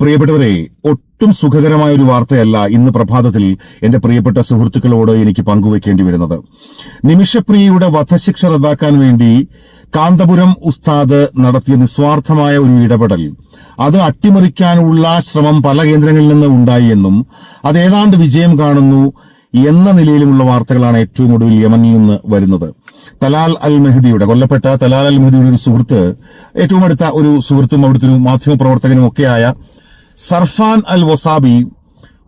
പ്രിയപ്പെട്ടവരെ ഒട്ടും സുഖകരമായ ഒരു വാർത്തയല്ല ഇന്ന് പ്രഭാതത്തിൽ എന്റെ പ്രിയപ്പെട്ട സുഹൃത്തുക്കളോട് എനിക്ക് പങ്കുവെക്കേണ്ടി വരുന്നത്. നിമിഷപ്രിയയുടെ വധശിക്ഷ റദ്ദാക്കാൻ വേണ്ടി കാന്തപുരം ഉസ്താദ് നടത്തിയ നിസ്വാർത്ഥമായ ഒരു ഇടപെടൽ. അത് അട്ടിമറിക്കാനുള്ള ശ്രമം പല കേന്ദ്രങ്ങളിൽ നിന്ന് ഉണ്ടായി എന്നും അത് ഏതാണ്ട് വിജയം കാണുന്നു എന്ന നിലയിലുമുള്ള വാർത്തകളാണ് ഏറ്റവും ഒടുവിൽ യമനിൽ നിന്ന് വരുന്നത്. തലാൽ അൽ മെഹദിയുടെ കൊല്ലപ്പെട്ട തലാൽ അൽ മെഹദിയുടെ ഒരു സുഹൃത്ത് ഏറ്റവും അടുത്ത ഒരു സുഹൃത്തും അവിടുത്തെ ഒരു മാധ്യമപ്രവർത്തകനും ഒക്കെയായ സർഫാൻ അൽ വസാബി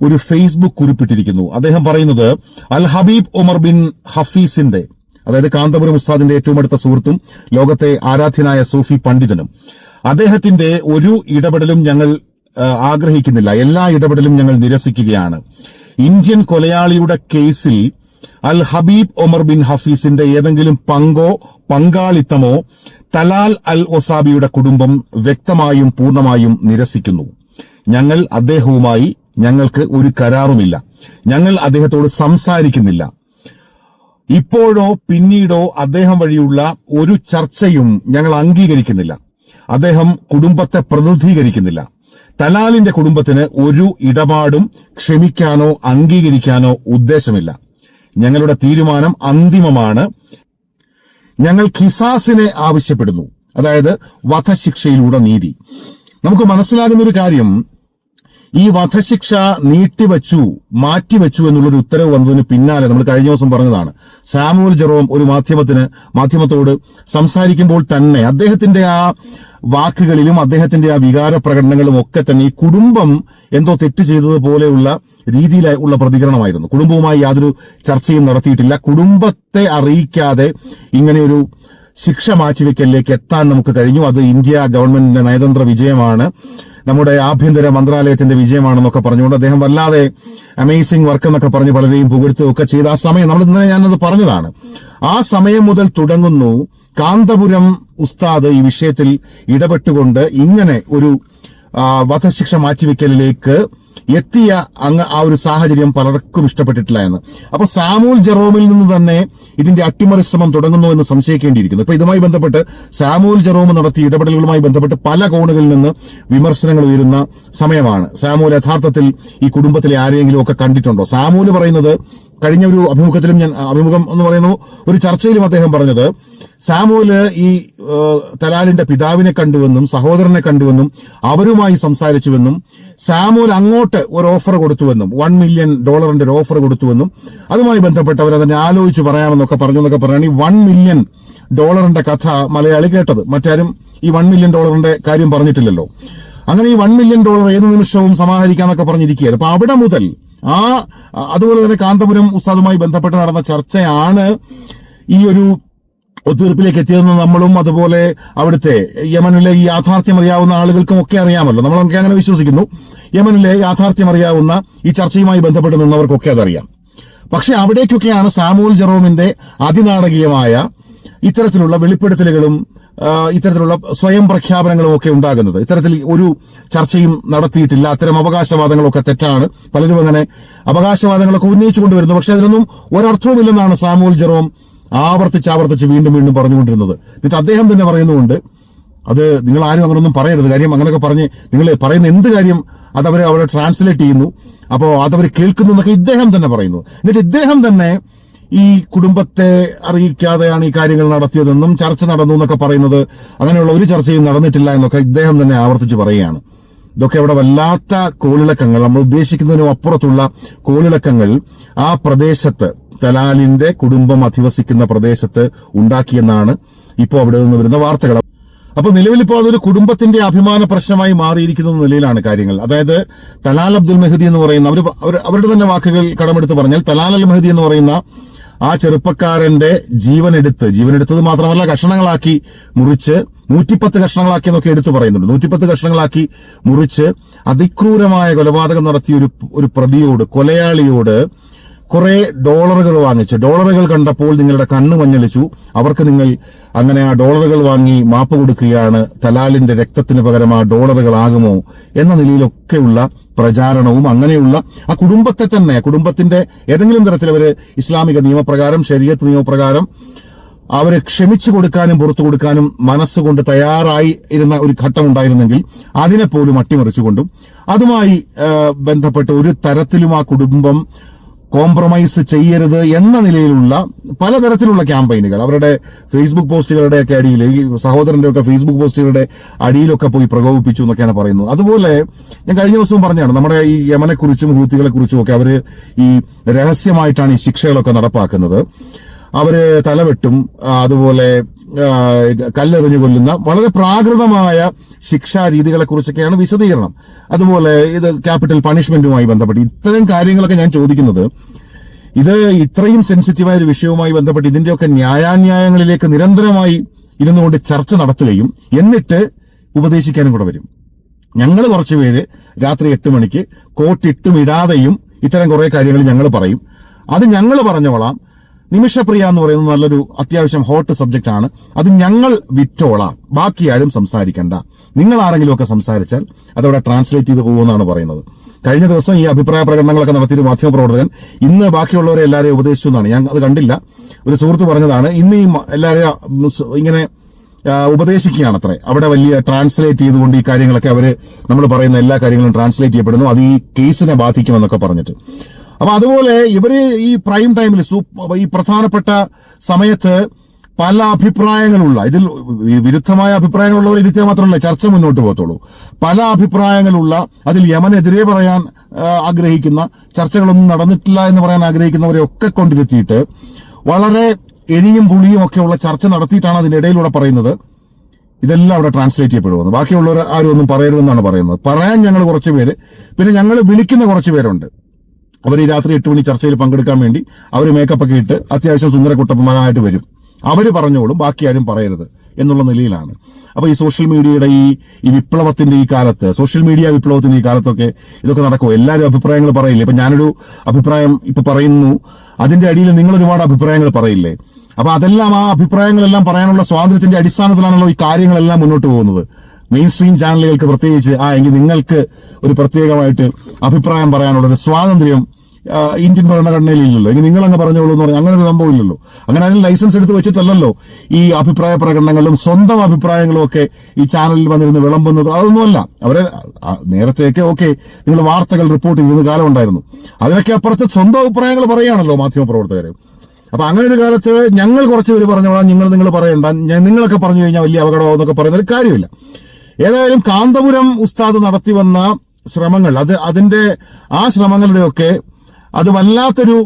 ഒരു ഫേസ്ബുക്ക് കുറിപ്പിട്ടിരിക്കുന്നു. അദ്ദേഹം പറയുന്നത് അൽ ഹബീബ് ഉമർ ബിൻ ഹഫീസിന്റെ അതായത് കാന്തപുരം ഉസ്താദിന്റെ ഏറ്റവും അടുത്ത സുഹൃത്തും ലോകത്തെ ആരാധ്യനായ സൂഫി പണ്ഡിതനും അദ്ദേഹത്തിന്റെ ഒരു ഇടപെടലും ഞങ്ങൾ ആഗ്രഹിക്കുന്നില്ല. എല്ലാ ഇടപെടലും ഞങ്ങൾ നിരസിക്കുകയാണ്. ഇന്ത്യൻ കൊലയാളിയുടെ കേസിൽ അൽ ഹബീബ് ഒമർ ബിൻ ഹഫീസിന്റെ ഏതെങ്കിലും പങ്കോ പങ്കാളിത്തമോ തലാൽ അൽ ഒസാബിയുടെ കുടുംബം വ്യക്തമായും പൂർണമായും നിരസിക്കുന്നു. ഞങ്ങൾ അദ്ദേഹവുമായി ഞങ്ങൾക്ക് ഒരു കരാറുമില്ല. ഞങ്ങൾ അദ്ദേഹത്തോട് സംസാരിക്കുന്നില്ല. ഇപ്പോഴോ പിന്നീടോ അദ്ദേഹം വഴിയുള്ള ഒരു ചർച്ചയും ഞങ്ങൾ അംഗീകരിക്കുന്നില്ല. അദ്ദേഹം കുടുംബത്തെ പ്രതിനിധീകരിക്കുന്നില്ല. തലാലിന്റെ കുടുംബത്തിന് ഒരു ഇടപാടും ക്ഷമിക്കാനോ അംഗീകരിക്കാനോ ഉദ്ദേശമില്ല. ഞങ്ങളുടെ തീരുമാനം അന്തിമമാണ്. ഞങ്ങൾ ഖിസാസിനെ ആവശ്യപ്പെടുന്നു. അതായത് വധശിക്ഷയിലൂടെ നീതി. നമുക്ക് മനസ്സിലാകുന്ന ഒരു കാര്യം ഈ വധശിക്ഷ നീട്ടിവച്ചു മാറ്റിവെച്ചു എന്നുള്ളൊരു ഉത്തരവ് വന്നതിന് പിന്നാലെ നമ്മൾ കഴിഞ്ഞ ദിവസം പറഞ്ഞതാണ്. സാമുവൽ ജെറോം ഒരു മാധ്യമത്തിന് മാധ്യമത്തോട് സംസാരിക്കുമ്പോൾ തന്നെ അദ്ദേഹത്തിന്റെ ആ വാക്കുകളിലും അദ്ദേഹത്തിന്റെ ആ വികാര പ്രകടനങ്ങളും ഒക്കെ തന്നെ ഈ കുടുംബം എന്തോ തെറ്റ് ചെയ്തതുപോലെയുള്ള രീതിയിലുള്ള പ്രതികരണമായിരുന്നു. കുടുംബവുമായി യാതൊരു ചർച്ചയും നടത്തിയിട്ടില്ല. കുടുംബത്തെ അറിയിക്കാതെ ഇങ്ങനെയൊരു ശിക്ഷ മാറ്റിവെക്കലിലേക്ക് എത്താൻ നമുക്ക് കഴിഞ്ഞു. അത് ഇന്ത്യ ഗവൺമെന്റിന്റെ നയതന്ത്ര വിജയമാണ്. നമ്മുടെ ആഭ്യന്തര മന്ത്രാലയത്തിന്റെ വിജയമാണെന്നൊക്കെ പറഞ്ഞുകൊണ്ട് അദ്ദേഹം വല്ലാതെ അമേസിംഗ് വർക്ക് എന്നൊക്കെ പറഞ്ഞ് പലരെയും പുകഴ്ത്തുകയൊക്കെ ചെയ്ത ആ സമയം. നമ്മൾ ഇന്നലെ ഞാനത് പറഞ്ഞതാണ്. ആ സമയം മുതൽ തുടങ്ങുന്നു. കാന്തപുരം ഉസ്താദ് ഈ വിഷയത്തിൽ ഇടപെട്ടുകൊണ്ട് ഇങ്ങനെ ഒരു വധശിക്ഷ മാറ്റിവെക്കലിലേക്ക് എത്തിയ അങ്ങ് ആ ഒരു സാഹചര്യം പലർക്കും ഇഷ്ടപ്പെട്ടിട്ടില്ല എന്ന്. അപ്പൊ സാമൂൽ ജെറോമിൽ നിന്ന് തന്നെ ഇതിന്റെ അട്ടിമറി ശ്രമം തുടങ്ങുന്നു എന്ന് സംശയിക്കേണ്ടിയിരിക്കുന്നു. ഇപ്പൊ ഇതുമായി ബന്ധപ്പെട്ട് സാമൂൽ ജെറോം നടത്തിയ ഇടപെടലുകളുമായി ബന്ധപ്പെട്ട് പല കോണുകളിൽ നിന്ന് വിമർശനങ്ങൾ ഉയരുന്ന സമയമാണ്. സാമൂൽ യഥാർത്ഥത്തിൽ ഈ കുടുംബത്തിലെ ആരെങ്കിലും ഒക്കെ കണ്ടിട്ടുണ്ടോ? സാമൂൽ പറയുന്നത് കഴിഞ്ഞ ഒരു അഭിമുഖത്തിലും ഞാൻ അഭിമുഖം എന്ന് പറയുന്നു ഒരു ചർച്ചയിലും അദ്ദേഹം പറഞ്ഞത് സാമുവൽ ഈ തലാലിന്റെ പിതാവിനെ കണ്ടുവെന്നും സഹോദരനെ കണ്ടുവെന്നും അവരുമായി സംസാരിച്ചുവെന്നും സാമുവൽ അങ്ങോട്ട് ഒരു ഓഫർ കൊടുത്തുവെന്നും വൺ മില്യൺ ഡോളറിന്റെ ഒരു ഓഫർ കൊടുത്തുവെന്നും അതുമായി ബന്ധപ്പെട്ട് അവരതിനെ ആലോചിച്ച് പറയാമെന്നൊക്കെ പറഞ്ഞു എന്നൊക്കെ പറയുകയാണ് ഈ വൺ മില്യൺ ഡോളറിന്റെ കഥ മലയാളി കേട്ടത്. മറ്റാരും ഈ വൺ മില്യൺ ഡോളറിന്റെ കാര്യം പറഞ്ഞിട്ടില്ലല്ലോ. അങ്ങനെ ഈ വൺ മില്യൺ ഡോളർ ഏത് നിമിഷവും സമാഹരിക്കാന്നൊക്കെ പറഞ്ഞിരിക്കുകയാണ്. അപ്പൊ അവിടെ മുതൽ ആ അതുപോലെ തന്നെ കാന്തപുരം ഉസ്താദുമായി ബന്ധപ്പെട്ട് നടന്ന ചർച്ചയാണ് ഈ ഒരു ഒത്തുതീർപ്പിലേക്ക് എത്തിയതെന്ന് നമ്മളും അതുപോലെ അവിടുത്തെ യമനിലെ ഈ യാഥാർത്ഥ്യം അറിയാവുന്ന ആളുകൾക്കും ഒക്കെ അറിയാമല്ലോ. നമ്മളൊക്കെ അങ്ങനെ വിശ്വസിക്കുന്നു. യമനിലെ യാഥാർത്ഥ്യം അറിയാവുന്ന ഈ ചർച്ചയുമായി ബന്ധപ്പെട്ട് നിന്നവർക്കൊക്കെ അതറിയാം. പക്ഷെ അവിടേക്കൊക്കെയാണ് സാമൂൽ ജെറോമിന്റെ അതിനാടകീയമായ ഇത്തരത്തിലുള്ള വെളിപ്പെടുത്തലുകളും ഇത്തരത്തിലുള്ള സ്വയം പ്രഖ്യാപനങ്ങളും ഒക്കെ ഉണ്ടാകുന്നത്. ഇത്തരത്തിൽ ഒരു ചർച്ചയും നടത്തിയിട്ടില്ല. അത്തരം അവകാശവാദങ്ങളൊക്കെ തെറ്റാണ്. പലരും അങ്ങനെ അവകാശവാദങ്ങളൊക്കെ ഉന്നയിച്ചു കൊണ്ടുവരുന്നു പക്ഷെ അതിനൊന്നും ഒരർത്ഥവുമില്ലെന്നാണ് സാമൂൽ ജെറോം ആവർത്തിച്ച് ആവർത്തിച്ച് വീണ്ടും വീണ്ടും പറഞ്ഞുകൊണ്ടിരുന്നത്. എന്നിട്ട് അദ്ദേഹം തന്നെ പറയുന്നുണ്ട് അത് നിങ്ങൾ ആരും അങ്ങനൊന്നും പറയരുത്. കാര്യം അങ്ങനെയൊക്കെ പറഞ്ഞ് നിങ്ങൾ പറയുന്ന എന്ത് കാര്യം അത് അവർ അവരെ ട്രാൻസ്ലേറ്റ് ചെയ്യുന്നു. അപ്പോൾ അതവർ കേൾക്കുന്നു എന്നൊക്കെ ഇദ്ദേഹം തന്നെ പറയുന്നു. എന്നിട്ട് ഇദ്ദേഹം തന്നെ ഈ കുടുംബത്തെ അറിയിക്കാതെയാണ് ഈ കാര്യങ്ങൾ നടത്തിയതെന്നും ചർച്ച നടന്നു എന്നൊക്കെ പറയുന്നത് അങ്ങനെയുള്ള ഒരു ചർച്ചയും നടന്നിട്ടില്ല എന്നൊക്കെ ഇദ്ദേഹം തന്നെ ആവർത്തിച്ച് പറയുകയാണ്. ഇതൊക്കെ അവിടെ വല്ലാത്ത കോളിളക്കങ്ങൾ. നമ്മൾ ഉദ്ദേശിക്കുന്നതിനും അപ്പുറത്തുള്ള കോളിളക്കങ്ങൾ ആ പ്രദേശത്ത് തലാലിന്റെ കുടുംബം അധിവസിക്കുന്ന പ്രദേശത്ത് ഉണ്ടാക്കിയെന്നാണ് ഇപ്പോൾ അവിടെ നിന്ന് വരുന്ന വാർത്തകൾ. അപ്പൊ നിലവിലിപ്പോൾ അതൊരു കുടുംബത്തിന്റെ അഭിമാന പ്രശ്നമായി മാറിയിരിക്കുന്ന നിലയിലാണ് കാര്യങ്ങൾ. അതായത് തലാൽ അബ്ദുൽ മെഹദി എന്ന് പറയുന്ന അവർ അവരുടെ തന്നെ വാക്കുകൾ കടമെടുത്ത് പറഞ്ഞാൽ തലാൽ അൽ മെഹദി എന്ന് പറയുന്ന ആ ചെറുപ്പക്കാരന്റെ ജീവനെടുത്ത് ജീവനെടുത്തത് മാത്രമല്ല കഷണങ്ങളാക്കി മുറിച്ച് നൂറ്റിപ്പത്ത് കഷ്ണങ്ങളാക്കി എന്നൊക്കെ എടുത്തു പറയുന്നുണ്ട്. നൂറ്റിപ്പത്ത് കഷ്ണങ്ങളാക്കി മുറിച്ച് അതിക്രൂരമായ കൊലപാതകം നടത്തിയ ഒരു ഒരു പ്രതിയോട് കൊലയാളിയോട് കുറെ ഡോളറുകൾ വാങ്ങിച്ച് ഡോളറുകൾ കണ്ടപ്പോൾ നിങ്ങളുടെ കണ്ണ് മഞ്ഞളിച്ചു. അവർക്ക് നിങ്ങൾ അങ്ങനെ ആ ഡോളറുകൾ വാങ്ങി മാപ്പ് കൊടുക്കുകയാണ് തലാലിന്റെ രക്തത്തിന് പകരം ആ ഡോളറുകൾ ഡോളറുകളാകുമോ എന്ന നിലയിലൊക്കെയുള്ള പ്രചാരണവും അങ്ങനെയുള്ള ആ കുടുംബത്തെ തന്നെ കുടുംബത്തിന്റെ ഏതെങ്കിലും തരത്തിൽ അവർ ഇസ്ലാമിക നിയമപ്രകാരം ശരീരത്ത് നിയമപ്രകാരം അവരെ ക്ഷമിച്ചു കൊടുക്കാനും പുറത്തു കൊടുക്കാനും മനസ്സുകൊണ്ട് തയ്യാറായി ഇരുന്ന ഒരു ഘട്ടം ഉണ്ടായിരുന്നെങ്കിൽ അതിനെ പോലും അട്ടിമറിച്ചുകൊണ്ടും അതുമായി ബന്ധപ്പെട്ട് ഒരു തരത്തിലും ആ കുടുംബം കോംപ്രമൈസ് ചെയ്യരുത് എന്ന നിലയിലുള്ള പലതരത്തിലുള്ള ക്യാമ്പയിനുകൾ അവരുടെ ഫേസ്ബുക്ക് പോസ്റ്റുകളുടെ ഒക്കെ അടിയിൽ ഈ സഹോദരന്റെ ഒക്കെ ഫേസ്ബുക്ക് പോസ്റ്റുകളുടെ അടിയിലൊക്കെ പോയി പ്രകോപിപ്പിച്ചു എന്നൊക്കെയാണ് പറയുന്നത്. അതുപോലെ ഞാൻ കഴിഞ്ഞ ദിവസവും പറഞ്ഞാണ് നമ്മുടെ ഈ യമനെക്കുറിച്ചും ഹൂത്തികളെക്കുറിച്ചും ഹൂത്തികളെ കുറിച്ചും ഒക്കെ അവർ ഈ രഹസ്യമായിട്ടാണ് ഈ ശിക്ഷകളൊക്കെ നടപ്പാക്കുന്നത്. അവർ തലവെട്ടും അതുപോലെ കല്ലെറിഞ്ഞു കൊല്ലുന്ന വളരെ പ്രാകൃതമായ ശിക്ഷാ രീതികളെ കുറിച്ചൊക്കെയാണ് വിശദീകരണം. അതുപോലെ ഇത് ക്യാപിറ്റൽ പണിഷ്മെന്റുമായി ബന്ധപ്പെട്ട് ഇത്തരം കാര്യങ്ങളൊക്കെ ഞാൻ ചോദിക്കുന്നത്. ഇത് ഇത്രയും സെൻസിറ്റീവായ ഒരു വിഷയവുമായി ബന്ധപ്പെട്ട് ഇതിന്റെയൊക്കെ ന്യായാന്യായങ്ങളിലേക്ക് നിരന്തരമായി ഇരുന്നുകൊണ്ട് ചർച്ച നടത്തുകയും എന്നിട്ട് ഉപദേശിക്കാനും കൂടെ വരും. ഞങ്ങൾ കുറച്ചുപേര് രാത്രി എട്ട് മണിക്ക് കോട്ടിട്ടുമിടാതെയും ഇത്തരം കുറെ കാര്യങ്ങൾ ഞങ്ങൾ പറയും. അത് ഞങ്ങൾ പറഞ്ഞോളാം. നിമിഷപ്രിയ എന്ന് പറയുന്നത് നല്ലൊരു അത്യാവശ്യം ഹോട്ട് സബ്ജക്റ്റ് ആണ്. അത് ഞങ്ങൾ വിറ്റോളാം. ബാക്കി ആരും സംസാരിക്കണ്ട. നിങ്ങൾ ആരെങ്കിലും ഒക്കെ സംസാരിച്ചാൽ അതവിടെ ട്രാൻസ്ലേറ്റ് ചെയ്ത് പോകുമെന്നാണ് പറയുന്നത്. കഴിഞ്ഞ ദിവസം ഈ അഭിപ്രായ പ്രകടനങ്ങളൊക്കെ നടത്തിയൊരു മാധ്യമപ്രവർത്തകൻ ഇന്ന് ബാക്കിയുള്ളവരെ എല്ലാവരെയും ഉപദേശിച്ചു എന്നാണ്. ഞാൻ അത് കണ്ടില്ല. ഒരു സുഹൃത്ത് പറഞ്ഞതാണ് ഇന്ന് ഈ എല്ലാവരെയും ഇങ്ങനെ ഉപദേശിക്കുകയാണ് അത്രേ അവിടെ വലിയ ട്രാൻസ്ലേറ്റ് ചെയ്തുകൊണ്ട് ഈ കാര്യങ്ങളൊക്കെ അവർ നമ്മൾ പറയുന്ന എല്ലാ കാര്യങ്ങളും ട്രാൻസ്ലേറ്റ് ചെയ്യപ്പെടുന്നു. അത് ഈ കേസിനെ ബാധിക്കുമെന്നൊക്കെ പറഞ്ഞിട്ട്. അപ്പൊ അതുപോലെ ഇവർ ഈ പ്രൈം ടൈമിൽ ഈ പ്രധാനപ്പെട്ട സമയത്ത് പല അഭിപ്രായങ്ങളുള്ള ഇതിൽ വിരുദ്ധമായ അഭിപ്രായങ്ങളുള്ളവർ ഇരുത്തിയാൽ മാത്രമല്ല ചർച്ച മുന്നോട്ട് പോകത്തുള്ളൂ. പല അഭിപ്രായങ്ങളുള്ള അതിൽ യമനെതിരെ പറയാൻ ആഗ്രഹിക്കുന്ന ചർച്ചകളൊന്നും നടന്നിട്ടില്ല എന്ന് പറയാൻ ആഗ്രഹിക്കുന്നവരെ ഒക്കെ കൊണ്ടിരുത്തിയിട്ട് വളരെ എരിയും പുളിയും ഒക്കെയുള്ള ചർച്ച നടത്തിയിട്ടാണ് അതിനിടയിലൂടെ പറയുന്നത്. ഇതെല്ലാം അവിടെ ട്രാൻസ്ലേറ്റ് ചെയ്യപ്പെടുമെന്ന് ബാക്കിയുള്ളവർ ആരും ഒന്നും പറയരുതെന്നാണ് പറയുന്നത്. പറയാൻ ഞങ്ങൾ കുറച്ച് പേര് പിന്നെ ഞങ്ങൾ വിളിക്കുന്ന കുറച്ച് പേരുണ്ട്. അവർ ഈ രാത്രി എട്ട് മണി ചർച്ചയിൽ പങ്കെടുക്കാൻ വേണ്ടി അവർ മേക്കപ്പ് ഒക്കെ ഇട്ട് അത്യാവശ്യം സുന്ദര കുട്ടപ്പന്മാരായിട്ട് വരും. അവർ പറഞ്ഞോളും ബാക്കി ആരും പറയരുത് എന്നുള്ള നിലയിലാണ്. അപ്പൊ ഈ സോഷ്യൽ മീഡിയയുടെ ഈ ഈ വിപ്ലവത്തിന്റെ ഈ കാലത്ത് സോഷ്യൽ മീഡിയ വിപ്ലവത്തിന്റെ ഈ കാലത്തൊക്കെ ഇതൊക്കെ നടക്കും എല്ലാവരും അഭിപ്രായങ്ങൾ പറയില്ലേ? ഇപ്പൊ ഞാനൊരു അഭിപ്രായം ഇപ്പൊ പറയുന്നു. അതിന്റെ അടിയിൽ നിങ്ങൾ ഒരുപാട് അഭിപ്രായങ്ങൾ പറയില്ലേ? അപ്പൊ അതെല്ലാം ആ അഭിപ്രായങ്ങളെല്ലാം പറയാനുള്ള സ്വാതന്ത്ര്യത്തിന്റെ അടിസ്ഥാനത്തിലാണല്ലോ ഈ കാര്യങ്ങളെല്ലാം മുന്നോട്ട് പോകുന്നത്. മെയിൻ സ്ട്രീം ചാനലുകൾക്ക് പ്രത്യേകിച്ച് ആ എങ്കിൽ നിങ്ങൾക്ക് ഒരു പ്രത്യേകമായിട്ട് അഭിപ്രായം പറയാനുള്ള ഒരു സ്വാതന്ത്ര്യം ഇന്ത്യൻ ഭരണഘടനയിൽ ഇല്ലല്ലോ എങ്കിൽ നിങ്ങൾ അങ്ങ് പറഞ്ഞോളൂ എന്ന് പറഞ്ഞാൽ അങ്ങനെ ഒരു സംഭവം ഇല്ലല്ലോ അങ്ങനെ അതിന് ലൈസൻസ് എടുത്ത് വെച്ചിട്ടല്ലല്ലോ ഈ അഭിപ്രായ പ്രകടനങ്ങളും സ്വന്തം അഭിപ്രായങ്ങളും ഒക്കെ ഈ ചാനലിൽ വന്നിരുന്ന് വിളമ്പുന്നത്. അതൊന്നുമല്ല. അവരെ നേരത്തെയൊക്കെ ഓക്കെ നിങ്ങൾ വാർത്തകൾ റിപ്പോർട്ട് ചെയ്യുന്ന കാലം ഉണ്ടായിരുന്നു. അതിനൊക്കെ അപ്പുറത്ത് സ്വന്തം അഭിപ്രായങ്ങൾ പറയുകയാണല്ലോ മാധ്യമപ്രവർത്തകർ അപ്പൊ അങ്ങനെ ഒരു കാലത്ത് ഞങ്ങൾ കുറച്ച് പേര് പറഞ്ഞോളാം നിങ്ങൾ നിങ്ങൾ പറയണ്ട. നിങ്ങളൊക്കെ പറഞ്ഞു കഴിഞ്ഞാൽ വലിയ അപകടമോ എന്നൊക്കെ പറയുന്ന ഒരു കാര്യമില്ല. ഏതായാലും കാന്തപുരം ഉസ്താദ് നടത്തി വന്ന ശ്രമങ്ങൾ അത് അതിന്റെ ആ ശ്രമങ്ങളുടെയൊക്കെ അത് വല്ലാത്തൊരു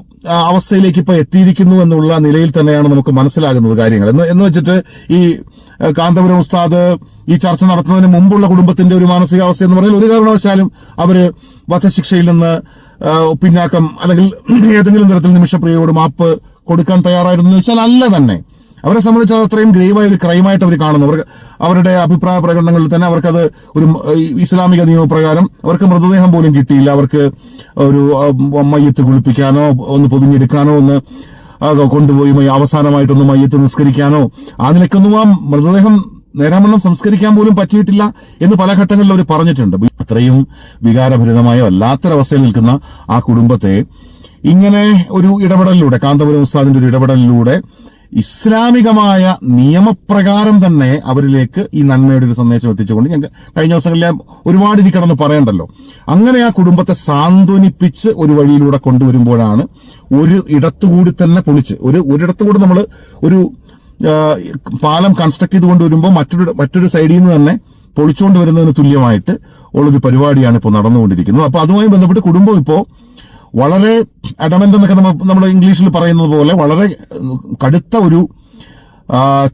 അവസ്ഥയിലേക്ക് ഇപ്പൊ എത്തിയിരിക്കുന്നു എന്നുള്ള നിലയിൽ തന്നെയാണ് നമുക്ക് മനസ്സിലാകുന്നത് കാര്യങ്ങൾ. എന്ന് എന്ന് വെച്ചിട്ട് ഈ കാന്തപുരം ഉസ്താദ് ഈ ചർച്ച നടത്തുന്നതിന് മുമ്പുള്ള കുടുംബത്തിന്റെ ഒരു മാനസികാവസ്ഥ എന്ന് പറഞ്ഞാൽ ഒരു കാരണവശാലും അവർ വധശിക്ഷയിൽ നിന്ന് പിന്നാക്കം അല്ലെങ്കിൽ ഏതെങ്കിലും തരത്തിൽ നിമിഷപ്രിയയോട് മാപ്പ് കൊടുക്കാൻ തയ്യാറായിരുന്നു എന്ന് വെച്ചാൽ അല്ല തന്നെ. അവരെ സംബന്ധിച്ച് അത് അത്രയും ഗ്രേവായ ഒരു ക്രൈമായിട്ട് അവർ കാണുന്നു. അവർ അവരുടെ അഭിപ്രായ പ്രകടനങ്ങളിൽ തന്നെ അവർക്കത് ഒരു ഇസ്ലാമിക നിയമപ്രകാരം അവർക്ക് മൃതദേഹം പോലും കിട്ടിയില്ല. അവർക്ക് ഒരു മയ്യത്ത് കുളിപ്പിക്കാനോ ഒന്ന് പൊതിഞ്ഞെടുക്കാനോ ഒന്ന് കൊണ്ടുപോയി അവസാനമായിട്ടൊന്ന് മയ്യത്ത് നിസ്കരിക്കാനോ ആ ആ മൃതദേഹം നേരാമണ്ണം സംസ്കരിക്കാൻ പോലും പറ്റിയിട്ടില്ല എന്ന് പല ഘട്ടങ്ങളിൽ അവർ പറഞ്ഞിട്ടുണ്ട്. അത്രയും വികാരഭരിതമായ വല്ലാത്തൊരവസ്ഥയിൽ നിൽക്കുന്ന ആ കുടുംബത്തെ ഇങ്ങനെ ഒരു ഇടപെടലിലൂടെ കാന്തപുരം ഉസ്താദിന്റെ ഒരു ഇടപെടലിലൂടെ ഇസ്ലാമികമായ നിയമപ്രകാരം തന്നെ അവരിലേക്ക് ഈ നന്മയുടെ ഒരു സന്ദേശം എത്തിച്ചുകൊണ്ട് ഞങ്ങൾ കഴിഞ്ഞ ദിവസങ്ങളിൽ ഞാൻ ഒരുപാട് ഇനി കിടന്ന് പറയണ്ടല്ലോ. അങ്ങനെ ആ കുടുംബത്തെ സാന്ത്വനിപ്പിച്ച് ഒരു വഴിയിലൂടെ കൊണ്ടുവരുമ്പോഴാണ് ഒരു ഇടത്തുകൂടി തന്നെ പൊളിച്ച് ഒരു ഒരിടത്തുകൂടി നമ്മൾ ഒരു പാലം കൺസ്ട്രക്ട് ചെയ്ത് കൊണ്ടുവരുമ്പോൾ മറ്റൊരു മറ്റൊരു സൈഡിൽ നിന്ന് തന്നെ പൊളിച്ചുകൊണ്ട് വരുന്നതിന് തുല്യമായിട്ട് ഉള്ളൊരു പരിപാടിയാണ് ഇപ്പോൾ നടന്നുകൊണ്ടിരിക്കുന്നത്. അപ്പോൾ അതുമായി ബന്ധപ്പെട്ട് കുടുംബം ഇപ്പോ വളരെ അഡമന്റ് എന്നൊക്കെ നമ്മൾ നമ്മൾ ഇംഗ്ലീഷിൽ പറയുന്നത് പോലെ വളരെ കടുത്ത ഒരു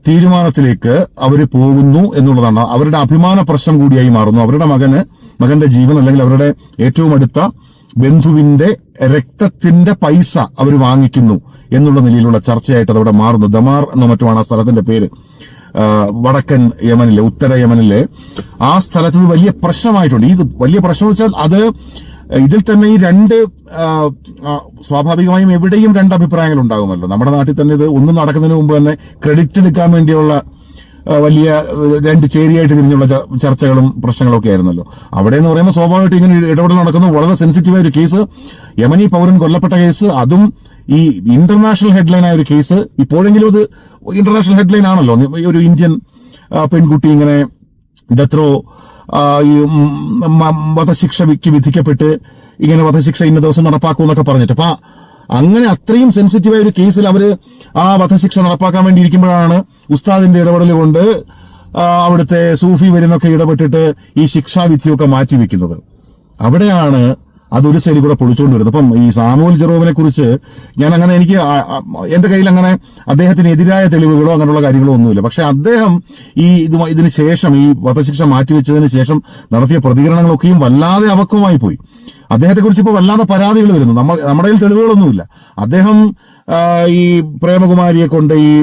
തീരുമാനത്തിലേക്ക് അവർ പോകുന്നു എന്നുള്ളതാണ്. അവരുടെ അഭിമാന പ്രശ്നം കൂടിയായി മാറുന്നു. അവരുടെ മകന് മകന്റെ ജീവൻ അല്ലെങ്കിൽ അവരുടെ ഏറ്റവും അടുത്ത ബന്ധുവിന്റെ രക്തത്തിന്റെ പൈസ അവർ വാങ്ങിക്കുന്നു എന്നുള്ള നിലയിലുള്ള ചർച്ചയായിട്ട് അതവിടെ മാറുന്നു. ദമാർ എന്ന മറ്റുമാണ് ആ സ്ഥലത്തിന്റെ പേര്. വടക്കൻ യമനിലെ ഉത്തര യമനിലെ ആ സ്ഥലത്ത് വലിയ പ്രശ്നമായിട്ടുണ്ട്. ഇത് വലിയ പ്രശ്നം വെച്ചാൽ അത് ഇതിൽ തന്നെ ഈ രണ്ട് സ്വാഭാവികമായും എവിടെയും രണ്ട് അഭിപ്രായങ്ങൾ ഉണ്ടാകുമല്ലോ. നമ്മുടെ നാട്ടിൽ തന്നെ ഇത് ഒന്നും നടക്കുന്നതിന് മുമ്പ് തന്നെ ക്രെഡിറ്റ് എടുക്കാൻ വേണ്ടിയുള്ള വലിയ രണ്ട് ചേരിയായിട്ട് തിരിഞ്ഞുള്ള ചർച്ചകളും പ്രശ്നങ്ങളും ഒക്കെ ആയിരുന്നല്ലോ. അവിടെ എന്ന് പറയുമ്പോൾ സ്വാഭാവികമായിട്ട് ഇങ്ങനെ ഇടപെടൽ നടക്കുന്ന. വളരെ സെൻസിറ്റീവായ ഒരു കേസ് യമനി പൗരൻ കൊല്ലപ്പെട്ട കേസ് അതും ഈ ഇന്റർനാഷണൽ ഹെഡ്ലൈൻ ആയ ഒരു കേസ് ഇപ്പോഴെങ്കിലും അത് ഇന്റർനാഷണൽ ഹെഡ്ലൈൻ ആണല്ലോ. ഒരു ഇന്ത്യൻ പെൺകുട്ടി ഇങ്ങനെ ഡെത്ത് റോ ഈ വധശിക്ഷയ്ക്ക് വിധിക്കപ്പെട്ട് ഇങ്ങനെ വധശിക്ഷ ഇന്ന ദിവസം നടപ്പാക്കും എന്നൊക്കെ പറഞ്ഞിട്ട്. അപ്പൊ അങ്ങനെ അത്രയും സെൻസിറ്റീവായ ഒരു കേസിൽ അവർ ആ വധശിക്ഷ നടപ്പാക്കാൻ വേണ്ടി ഇരിക്കുമ്പോഴാണ് ഉസ്താദിന്റെ ഇടപെടൽ കൊണ്ട് അവിടുത്തെ സൂഫി വരുന്നൊക്കെ ഇടപെട്ടിട്ട് ഈ ശിക്ഷാവിധിയൊക്കെ മാറ്റിവെക്കുന്നത്. അവിടെയാണ് അതൊരു സൈഡിൽ കൂടെ പൊളിച്ചുകൊണ്ട് വരുന്നത് അപ്പം ഈ സാമൂൽ ജെറോമിനെ കുറിച്ച് ഞാൻ അങ്ങനെ എനിക്ക് എന്റെ കയ്യിൽ അങ്ങനെ അദ്ദേഹത്തിന് എതിരായ തെളിവുകളോ അങ്ങനെയുള്ള കാര്യങ്ങളോ ഒന്നുമില്ല. പക്ഷെ അദ്ദേഹം ഈ ഇത് ഇതിന് ശേഷം ഈ വധശിക്ഷ മാറ്റിവെച്ചതിന് ശേഷം നടത്തിയ പ്രതികരണങ്ങളൊക്കെയും വല്ലാതെ അപക്വമായി പോയി. അദ്ദേഹത്തെക്കുറിച്ച് ഇപ്പോൾ വല്ലാതെ പരാതികൾ വരുന്നു. നമ്മൾ നമ്മുടെ കയ്യിൽ തെളിവുകളൊന്നുമില്ല. അദ്ദേഹം ഈ പ്രേമകുമാരിയെ കൊണ്ട് ഈ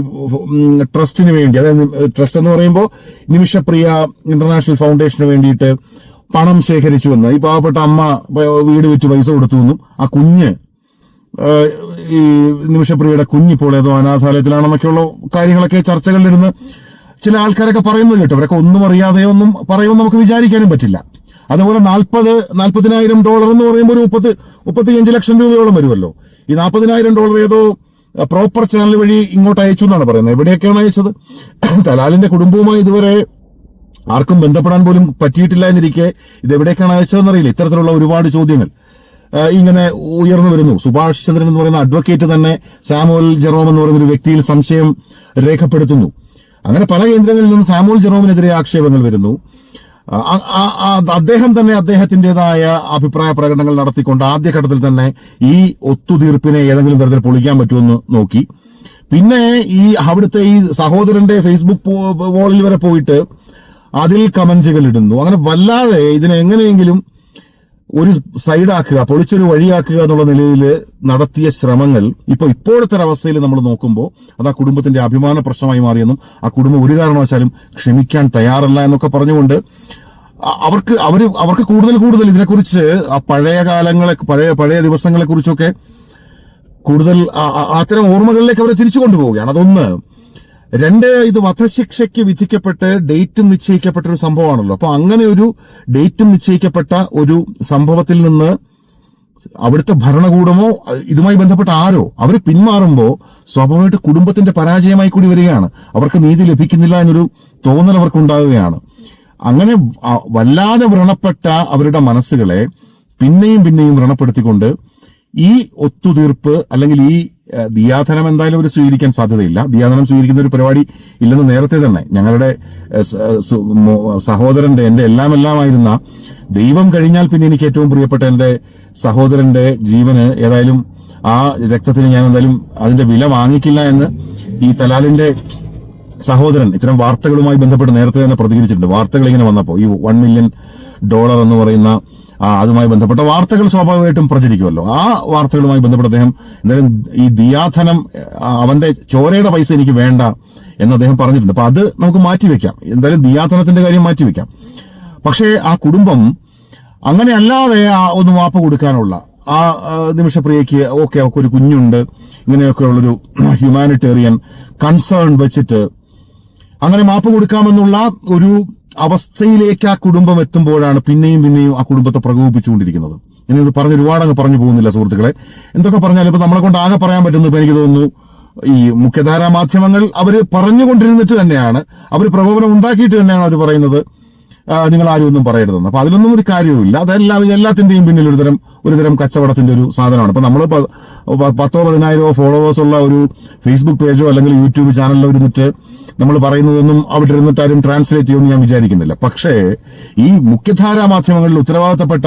ട്രസ്റ്റിന് വേണ്ടി അതായത് ട്രസ്റ്റ് എന്ന് പറയുമ്പോൾ നിമിഷപ്രിയ ഇന്റർനാഷണൽ ഫൗണ്ടേഷന് വേണ്ടിയിട്ട് പണം ശേഖരിച്ചു എന്ന്. ഈ പാവപ്പെട്ട അമ്മ വീട് വെച്ച് പൈസ കൊടുത്തു എന്നും ആ കുഞ്ഞ് ഈ നിമിഷപ്രിയയുടെ കുഞ്ഞിപ്പോൾ ഏതോ അനാഥാലയത്തിലാണെന്നൊക്കെയുള്ള കാര്യങ്ങളൊക്കെ ചർച്ചകളിലിരുന്ന് ചില ആൾക്കാരൊക്കെ പറയുന്നത് കേട്ടോ. അവരൊക്കെ ഒന്നും അറിയാതെ ഒന്നും പറയുമെന്ന് നമുക്ക് വിചാരിക്കാനും പറ്റില്ല. അതുപോലെ നാൽപ്പത് നാൽപ്പതിനായിരം ഡോളർ എന്ന് പറയുമ്പോൾ ഒരു മുപ്പത്തി മുപ്പത്തിയഞ്ച് ലക്ഷം രൂപയോളം വരുമല്ലോ. ഈ നാൽപ്പതിനായിരം ഡോളർ ഏതോ പ്രോപ്പർ ചാനൽ വഴി ഇങ്ങോട്ട് അയച്ചു എന്നാണ് പറയുന്നത്. എവിടെയൊക്കെയാണ് അയച്ചത്? തലാലിന്റെ കുടുംബവുമായി ഇതുവരെ ആർക്കും ബന്ധപ്പെടാൻ പോലും പറ്റിയിട്ടില്ല എന്നിരിക്കെ ഇത് എവിടേക്കാണ് അയച്ചതെന്നറിയില്ല. ഇത്തരത്തിലുള്ള ഒരുപാട് ചോദ്യങ്ങൾ ഇങ്ങനെ ഉയർന്നു വരുന്നു. സുഭാഷ് ചന്ദ്രൻ എന്ന് പറയുന്ന അഡ്വക്കേറ്റ് തന്നെ സാമുവൽ ജെറോം എന്ന് പറയുന്ന ഒരു വ്യക്തിയിൽ സംശയം രേഖപ്പെടുത്തുന്നു. അങ്ങനെ പല കേന്ദ്രങ്ങളിൽ നിന്ന് സാമുവൽ ജെറോമിനെതിരെ ആക്ഷേപങ്ങൾ വരുന്നു. അദ്ദേഹം തന്നെ അദ്ദേഹത്തിന്റേതായ അഭിപ്രായ പ്രകടനങ്ങൾ നടത്തിക്കൊണ്ട് ആദ്യഘട്ടത്തിൽ തന്നെ ഈ ഒത്തുതീർപ്പിനെ ഏതെങ്കിലും തരത്തിൽ പൊളിക്കാൻ പറ്റുമെന്ന് നോക്കി. പിന്നെ ഈ അവിടുത്തെ ഈ സഹോദരന്റെ ഫേസ്ബുക്ക് വോളിൽ വരെ പോയിട്ട് അതിൽ കമന്റുകൾ ഇടുന്നു. അങ്ങനെ വല്ലാതെ ഇതിനെ എങ്ങനെയെങ്കിലും ഒരു സൈഡാക്കുക പൊളിച്ചൊരു വഴിയാക്കുക എന്നുള്ള നിലയിൽ നടത്തിയ ശ്രമങ്ങൾ ഇപ്പൊ ഇപ്പോഴത്തെ അവസ്ഥയിൽ നമ്മൾ നോക്കുമ്പോൾ അത് ആ കുടുംബത്തിന്റെ അഭിമാന പ്രശ്നമായി മാറിയെന്നും ആ കുടുംബം ഒരു കാരണവശാലും ക്ഷമിക്കാൻ തയ്യാറല്ല എന്നൊക്കെ പറഞ്ഞുകൊണ്ട് അവർക്ക് അവർ അവർക്ക് കൂടുതൽ കൂടുതൽ ഇതിനെക്കുറിച്ച് ആ പഴയ കാലങ്ങളെ പഴയ പഴയ ദിവസങ്ങളെ കുറിച്ചൊക്കെ കൂടുതൽ അത്തരം ഓർമ്മകളിലേക്ക് അവരെ തിരിച്ചു കൊണ്ടുപോവുകയാണ്. അതൊന്ന് രണ്ട് ഇത് വധശിക്ഷയ്ക്ക് വിധിക്കപ്പെട്ട് ഡേറ്റും നിശ്ചയിക്കപ്പെട്ട ഒരു സംഭവമാണല്ലോ. അപ്പൊ അങ്ങനെ ഒരു ഡേറ്റും നിശ്ചയിക്കപ്പെട്ട ഒരു സംഭവത്തിൽ നിന്ന് അവിടുത്തെ ഭരണകൂടമോ ഇതുമായി ബന്ധപ്പെട്ട ആരോ അവർ പിന്മാറുമ്പോ സ്വാഭാവികമായിട്ട് കുടുംബത്തിന്റെ പരാജയമായി കൂടി വരികയാണ്. അവർക്ക് നീതി ലഭിക്കുന്നില്ല എന്നൊരു തോന്നൽ അവർക്ക് അവർക്കുണ്ടാവുകയാണ്. അങ്ങനെ വല്ലാതെ വ്രണപ്പെട്ട അവരുടെ മനസ്സുകളെ പിന്നെയും പിന്നെയും വ്രണപ്പെടുത്തിക്കൊണ്ട് ഈ ഒത്തുതീർപ്പ് അല്ലെങ്കിൽ ഈ ദിയാധനം എന്തായാലും ഒരു സ്വീകരിക്കാൻ സാധ്യതയില്ല. ദിയാധനം സ്വീകരിക്കുന്ന ഒരു പരിപാടി ഇല്ലെന്ന് നേരത്തെ തന്നെ ഞങ്ങളുടെ സഹോദരന്റെ എന്റെ എല്ലാം എല്ലാമായിരുന്ന ദൈവം കഴിഞ്ഞാൽ പിന്നെ എനിക്ക് ഏറ്റവും പ്രിയപ്പെട്ട എന്റെ സഹോദരന്റെ ജീവന് ഏതായാലും ആ രക്തത്തിന് ഞാൻ എന്തായാലും അതിന്റെ വില വാങ്ങിക്കില്ല എന്ന് ഈ തലാലിന്റെ സഹോദരൻ ഇത്തരം വാർത്തകളുമായി ബന്ധപ്പെട്ട് നേരത്തെ തന്നെ പ്രതികരിച്ചിട്ടുണ്ട്. വാർത്തകൾ ഇങ്ങനെ വന്നപ്പോൾ ഈ വൺ മില്യൺ ഡോളർ എന്ന് പറയുന്ന അതുമായി ബന്ധപ്പെട്ട വാർത്തകൾ സ്വാഭാവികമായിട്ടും പ്രചരിക്കുമല്ലോ. ആ വാർത്തകളുമായി ബന്ധപ്പെട്ട് അദ്ദേഹം എന്തായാലും ഈ ദിയാധനം അവന്റെ ചോരയുടെ പൈസ എനിക്ക് വേണ്ട എന്ന് അദ്ദേഹം പറഞ്ഞിട്ടുണ്ട്. അപ്പൊ അത് നമുക്ക് മാറ്റിവെക്കാം എന്തായാലും ദിയാധനത്തിന്റെ കാര്യം മാറ്റിവെക്കാം പക്ഷേ ആ കുടുംബം അങ്ങനെയല്ലാതെ ആ ഒന്ന് മാപ്പ് കൊടുക്കാനുള്ള ആ ആ, നിമിഷപ്രിയയ്ക്ക് ഓക്കെ അവർക്ക് ഒരു കുഞ്ഞുണ്ട്. ഇങ്ങനെയൊക്കെ ഉള്ളൊരു ഹ്യൂമാനിറ്റേറിയൻ കൺസേൺ വെച്ചിട്ട് അങ്ങനെ മാപ്പ് കൊടുക്കാമെന്നുള്ള ഒരു അവസ്ഥയിലേക്ക് ആ കുടുംബം എത്തുമ്പോഴാണ് പിന്നെയും പിന്നെയും ആ കുടുംബത്തെ പ്രകോപിപ്പിച്ചുകൊണ്ടിരിക്കുന്നത്. ഇനി ഇത് പറഞ്ഞ് ഒരുപാട് അങ്ങ് പറഞ്ഞു പോകുന്നില്ല സുഹൃത്തുക്കളെ. എന്തൊക്കെ പറഞ്ഞാലും ഇപ്പൊ നമ്മളെ കൊണ്ട് ആകെ പറയാൻ പറ്റുന്നത് എനിക്ക് തോന്നുന്നു ഈ മുഖ്യധാരാ മാധ്യമങ്ങൾ അവർ പറഞ്ഞുകൊണ്ടിരുന്നിട്ട് തന്നെയാണ് അവർ പ്രകോപനം ഉണ്ടാക്കിയിട്ട് തന്നെയാണ് അവർ പറയുന്നത്. നിങ്ങൾ ആരും ഒന്നും പറയരുതെന്ന്. അപ്പൊ അതിലൊന്നും ഒരു കാര്യവുമില്ല. അതെല്ലാം എല്ലാത്തിന്റെയും പിന്നിൽ ഒരുതരം ഒരുതരം കച്ചവടത്തിന്റെ ഒരു സാധനമാണ്. ഇപ്പൊ നമ്മൾ പത്തോ പതിനായിരമോ ഫോളോവേഴ്സ് ഉള്ള ഒരു ഫേസ്ബുക്ക് പേജോ അല്ലെങ്കിൽ യൂട്യൂബ് ചാനലിലോ ഇരുന്നിട്ട് നമ്മൾ പറയുന്നതൊന്നും അവിടെ ഇരുന്നിട്ട് ആരും ട്രാൻസ്ലേറ്റ് ചെയ്യുമെന്ന് ഞാൻ വിചാരിക്കുന്നില്ല. പക്ഷേ ഈ മുഖ്യധാരാ മാധ്യമങ്ങളിൽ ഉത്തരവാദിത്തപ്പെട്ട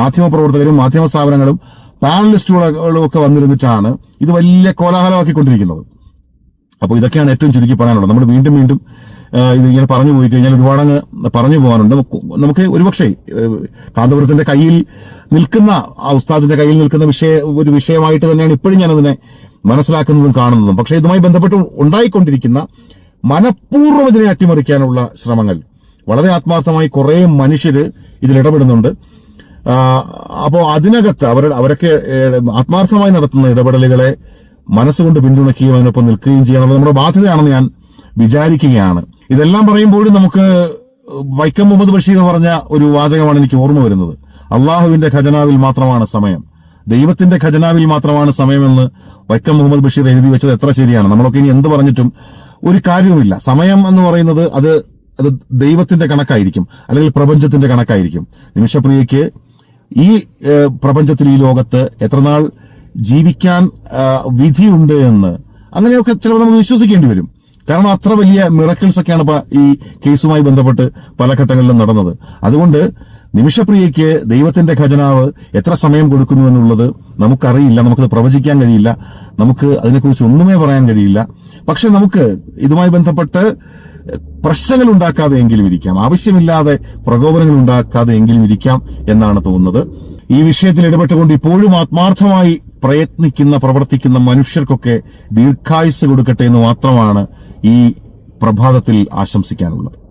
മാധ്യമ പ്രവർത്തകരും മാധ്യമ സ്ഥാപനങ്ങളും പാനലിസ്റ്റുകളും ഒക്കെ വന്നിരുന്നിട്ടാണ് ഇത് വലിയ കോലാഹലമാക്കിക്കൊണ്ടിരിക്കുന്നത്. അപ്പോൾ ഇതൊക്കെയാണ് ഏറ്റവും ചുരുക്കി പറയാനുള്ളത്. നമ്മൾ വീണ്ടും വീണ്ടും ഇത് ഇങ്ങനെ പറഞ്ഞു പോയി കഴിഞ്ഞാൽ ഒരുപാടങ്ങ് പറഞ്ഞു പോകാനുണ്ട്. നമുക്ക് ഒരുപക്ഷെ കാന്തപുരത്തിന്റെ കയ്യിൽ നിൽക്കുന്ന ഉസ്താദിന്റെ കയ്യിൽ നിൽക്കുന്ന വിഷയ ഒരു വിഷയമായിട്ട് തന്നെയാണ് ഇപ്പോഴും ഞാനതിനെ മനസ്സിലാക്കുന്നതും കാണുന്നതും. പക്ഷേ ഇതുമായി ബന്ധപ്പെട്ട് ഉണ്ടായിക്കൊണ്ടിരിക്കുന്ന മനഃപൂർവം ഇതിനെ അട്ടിമറിക്കാനുള്ള ശ്രമങ്ങൾ. വളരെ ആത്മാർത്ഥമായി കുറെ മനുഷ്യര് ഇതിലിടപെടുന്നുണ്ട് അപ്പോൾ അതിനകത്ത് അവർ അവരൊക്കെ ആത്മാർത്ഥമായി നടത്തുന്ന ഇടപെടലുകളെ മനസ്സുകൊണ്ട് പിന്തുണയ്ക്കുകയും അതിനൊപ്പം നിൽക്കുകയും ചെയ്യാനുള്ളത് നമ്മുടെ ബാധ്യതയാണെന്ന് ഞാൻ വിചാരിക്കുകയാണ്. ഇതെല്ലാം പറയുമ്പോഴും നമുക്ക് വൈക്കം മുഹമ്മദ് ബഷീർ പറഞ്ഞ ഒരു വാചകമാണ് എനിക്ക് ഓർമ്മ വരുന്നത്. അള്ളാഹുവിന്റെ ഖജനാവിൽ മാത്രമാണ് സമയം. ദൈവത്തിന്റെ ഖജനാവിൽ മാത്രമാണ് സമയമെന്ന് വൈക്കം മുഹമ്മദ് ബഷീർ എഴുതി വെച്ചത് എത്ര ശരിയാണ്. നമ്മളൊക്കെ ഇനി എന്ത് പറഞ്ഞിട്ടും ഒരു കാര്യവുമില്ല. സമയം എന്ന് പറയുന്നത് അത് അത് ദൈവത്തിന്റെ കണക്കായിരിക്കും. അല്ലെങ്കിൽ പ്രപഞ്ചത്തിന്റെ കണക്കായിരിക്കും. നിമിഷപ്രിയയ്ക്ക് ഈ പ്രപഞ്ചത്തിൽ ഈ ലോകത്ത് എത്രനാൾ ജീവിക്കാൻ വിധിയുണ്ട് എന്ന് അങ്ങനെയൊക്കെ ചിലപ്പോൾ നമുക്ക് വിശ്വസിക്കേണ്ടി വരും. കാരണം അത്ര വലിയ മിറക്കിൾസ് ഒക്കെയാണ് ഈ കേസുമായി ബന്ധപ്പെട്ട് പല ഘട്ടങ്ങളിലും നടന്നത്. അതുകൊണ്ട് നിമിഷപ്രിയയ്ക്ക് ദൈവത്തിന്റെ ഖജനാവ് എത്ര സമയം കൊടുക്കുന്നു എന്നുള്ളത് നമുക്കറിയില്ല നമുക്കത് പ്രവചിക്കാൻ കഴിയില്ല നമുക്ക് അതിനെക്കുറിച്ച് ഒന്നുമേ പറയാൻ കഴിയില്ല. പക്ഷെ നമുക്ക് ഇതുമായി ബന്ധപ്പെട്ട് പ്രശ്നങ്ങൾ ഉണ്ടാക്കാതെ എങ്കിലും ഇരിക്കാം. ആവശ്യമില്ലാതെ പ്രകോപനങ്ങൾ ഉണ്ടാക്കാതെ എങ്കിലും ഇരിക്കാം എന്നാണ് തോന്നുന്നത്. ഈ വിഷയത്തിൽ ഇടപെട്ടുകൊണ്ട് ഇപ്പോഴും ആത്മാർത്ഥമായി പ്രയത്നിക്കുന്ന പ്രവർത്തിക്കുന്ന മനുഷ്യർക്കൊക്കെ ദീർഘായുസ് കൊടുക്കട്ടെ എന്ന് മാത്രമാണ് ഈ പ്രഭാതത്തിൽ ആശംസിക്കാനുള്ളത്.